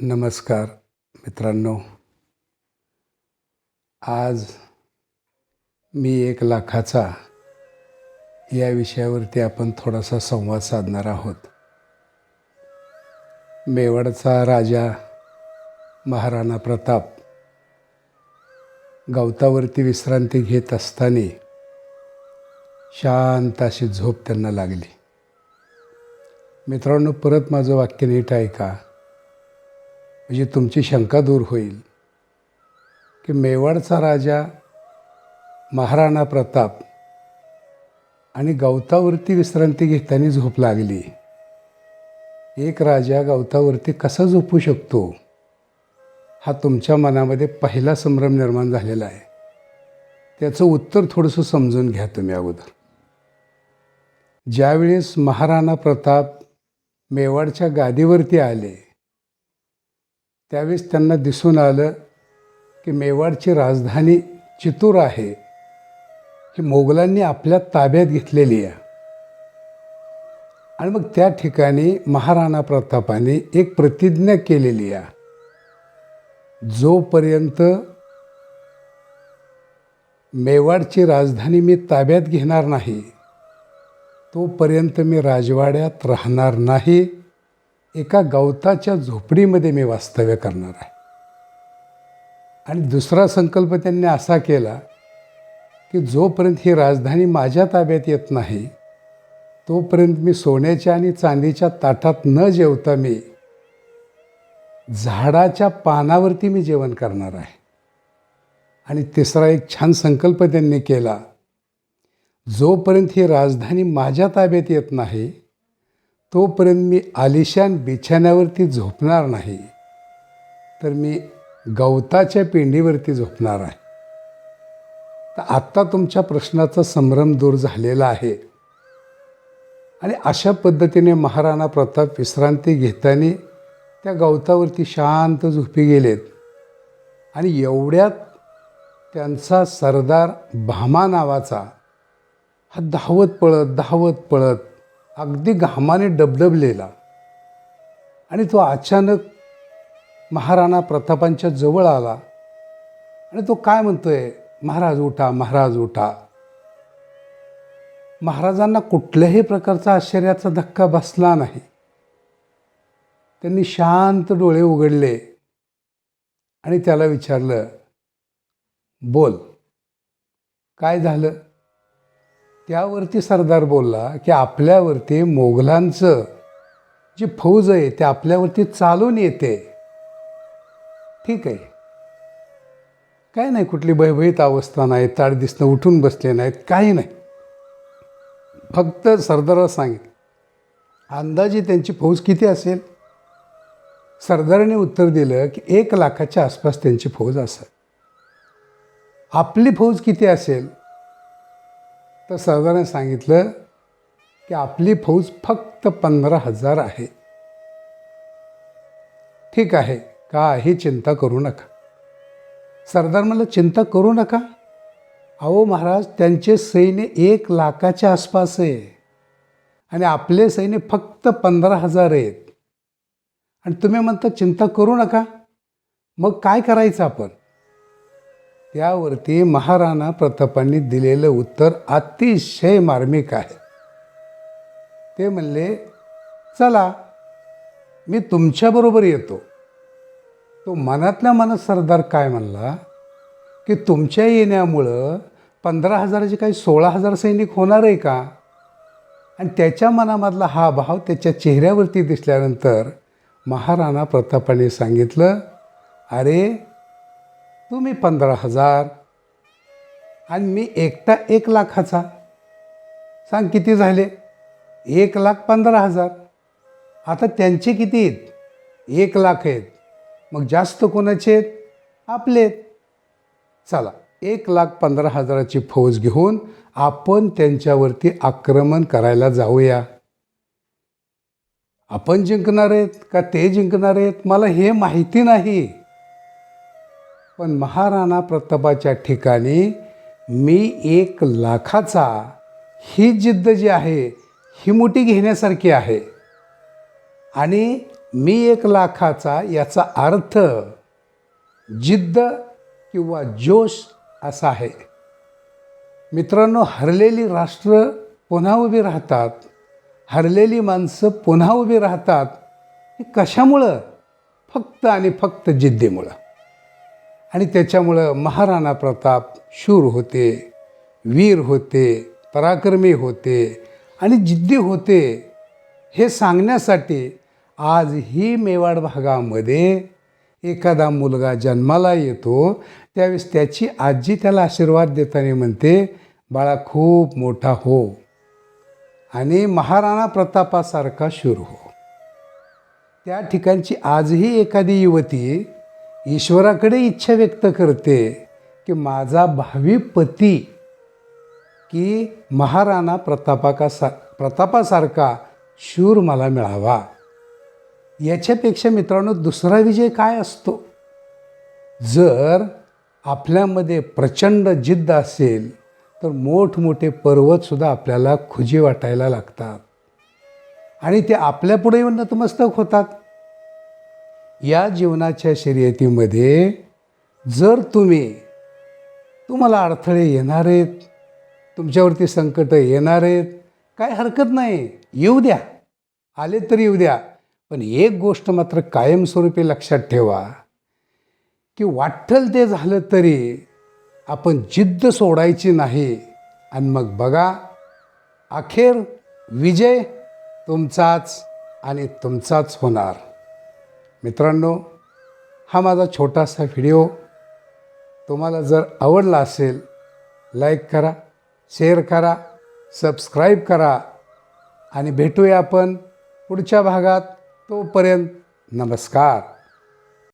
नमस्कार मित्रांनो. आज मी एक लाखाचा या विषयावरती आपण थोडासा संवाद साधणार आहोत. मेवाडचा राजा महाराणा प्रताप गवतावरती विश्रांती घेत असताना शांत अशी झोप त्यांना लागली. मित्रांनो परत माझं वाक्य नीट ऐका. म्हणजे तुमची शंका दूर होईल की मेवाडचा राजा महाराणा प्रताप आणि गवतावरती विश्रांती घेताना झोप लागली. एक राजा गवतावरती कसा झोपू शकतो? हा तुमच्या मनामध्ये पहिला संभ्रम निर्माण झालेला आहे. त्याचं उत्तर थोडंसं समजून घ्या तुम्ही अगोदर. ज्यावेळेस महाराणा प्रताप मेवाडच्या गादीवरती आले त्यावेळेस त्यांना दिसून आलं की मेवाडची राजधानी चितूर आहे. ही मोगलांनी आपल्या ताब्यात घेतलेली आहे. आणि मग त्या ठिकाणी महाराणा प्रतापाने एक प्रतिज्ञा केलेली आहे. जोपर्यंत मेवाडची राजधानी मी ताब्यात घेणार नाही तोपर्यंत मी राजवाड्यात राहणार नाही. एका गवताच्या झोपडीमध्ये मी वास्तव्य करणार आहे. आणि दुसरा संकल्प त्यांनी असा केला की जोपर्यंत ही राजधानी माझ्या ताब्यात येत नाही तोपर्यंत मी सोन्याच्या आणि चांदीच्या ताटात न जेवता मी झाडाच्या पानावरती मी जेवण करणार आहे. आणि तिसरा एक छान संकल्प त्यांनी केला जोपर्यंत ही राजधानी माझ्या ताब्यात येत नाही तोपर्यंत मी आलिशान बिछाण्यावरती झोपणार नाही. तर मी गवताच्या पेंडीवरती झोपणार आहे. तर आत्ता तुमच्या प्रश्नाचा संभ्रम दूर झालेला आहे. आणि अशा पद्धतीने महाराणा प्रताप विश्रांती घेताना त्या गवतावरती शांत झोपी गेलेत. आणि एवढ्यात त्यांचा सरदार भामा नावाचा हा धावत पळत धावत पळत अगदी घामाने डबडबलेला. आणि तो अचानक महाराणा प्रतापांच्या जवळ आला. आणि तो काय म्हणतोय? महाराज उठा महाराज उठा. महाराजांना कुठल्याही प्रकारचा आश्चर्याचा धक्का बसला नाही. त्यांनी शांत डोळे उघडले. आणि त्याला विचारलं बोल काय झालं? त्यावरती सरदार बोलला की आपल्यावरती मोगलांचं जी फौज आहे ते आपल्यावरती चालून येते. ठीक आहे. काय नाही कुठली भयभीत अवस्था नाही ताड दिसणं उठून बसले नाहीत काही नाही. फक्त सरदाराला सांगितलं अंदाजे त्यांची फौज किती असेल? सरदाराने उत्तर दिलं की एक लाखाच्या आसपास त्यांची फौज असेल. आपली फौज किती असेल? तर सरदाराने सांगितलं की आपली फौज फक्त पंधरा हजार आहे. ठीक आहे काही चिंता करू नका. सरदार मला चिंता करू नका? अहो महाराज त्यांचे सैन्य एक लाखाच्या आसपास आहे आणि आपले सैन्य फक्त पंधरा हजार आहेत. आणि तुम्ही म्हणता चिंता करू नका? मग काय करायचं आपण? त्यावरती महाराणा प्रतापांनी दिलेलं उत्तर अतिशय मार्मिक आहे. ते म्हणले चला मी तुमच्याबरोबर येतो. तो मनातल्या मनात सरदार काय म्हणला की तुमच्या येण्यामुळं पंधरा हजाराचे काही सोळा हजार सैनिक होणार आहे का? आणि त्याच्या मनामधला हा भाव त्याच्या चेहऱ्यावरती दिसल्यानंतर महाराणा प्रतापाने सांगितलं अरे तुम्ही पंधरा हजार आणि मी एकटा एक लाखाचा. सांग किती झाले? एक लाख पंधरा हजार. आता त्यांचे किती आहेत? एक लाख आहेत. मग जास्त कोणाचे आहेत? आपले आहेत. चला एक लाख पंधरा हजाराची फौज घेऊन आपण त्यांच्यावरती आक्रमण करायला जाऊया. आपण जिंकणार आहेत का ते जिंकणार आहेत? मला हे माहिती नाही. पण महाराणा प्रतापाच्या ठिकाणी मी एक लाखाचा ही जिद्द जी आहे ही मोठी घेण्यासारखी आहे. आणि मी एक लाखाचा याचा अर्थ जिद्द किंवा जोश असा आहे. मित्रांनो हरलेली राष्ट्र पुन्हा उभी राहतात हरलेली माणसं पुन्हा उभी राहतात हे कशामुळं? फक्त आणि फक्त जिद्दीमुळं. आणि त्याच्यामुळं महाराणा प्रताप शूर होते वीर होते पराक्रमी होते आणि जिद्दी होते हे सांगण्यासाठी आज ही मेवाड भागामध्ये एखादा मुलगा जन्माला येतो त्यावेळेस त्याची आजी त्याला आशीर्वाद देताना म्हणते बाळा खूप मोठा हो आणि महाराणा प्रतापासारखा शूर हो. त्या ठिकाणची आजही एखादी युवती ईश्वराकडे इच्छा व्यक्त करते की माझा भावी पती की महाराणा प्रतापाका सा प्रतापासारखा शूर मला मिळावा. याच्यापेक्षा मित्रांनो दुसरा विजय काय असतो? जर आपल्यामध्ये प्रचंड जिद्द असेल तर मोठमोठे पर्वतसुद्धा आपल्याला खुजी वाटायला लागतात. आणि ते आपल्यापुढे येऊन नतमस्तक होतात. या जीवनाच्या शर्यतीमध्ये जर तुम्ही तुम्हाला अडथळे येणार आहेत तुमच्यावरती संकटं येणार आहेत काय हरकत नाही. येऊ द्या. आले तर येऊ द्या. पण एक गोष्ट मात्र कायमस्वरूपी लक्षात ठेवा की वाट्टल ते झालं तरी आपण जिद्द सोडायची नाही. आणि मग बघा अखेर विजय तुमचाच आणि तुमचाच होणार. मित्रांनो हा माझा छोटासा व्हिडिओ. तुम्हाला जर आवडला असेल लाईक करा शेअर करा सबस्क्राईब करा आणि भेटूया आपण पुढच्या भागात. तोपर्यंत नमस्कार.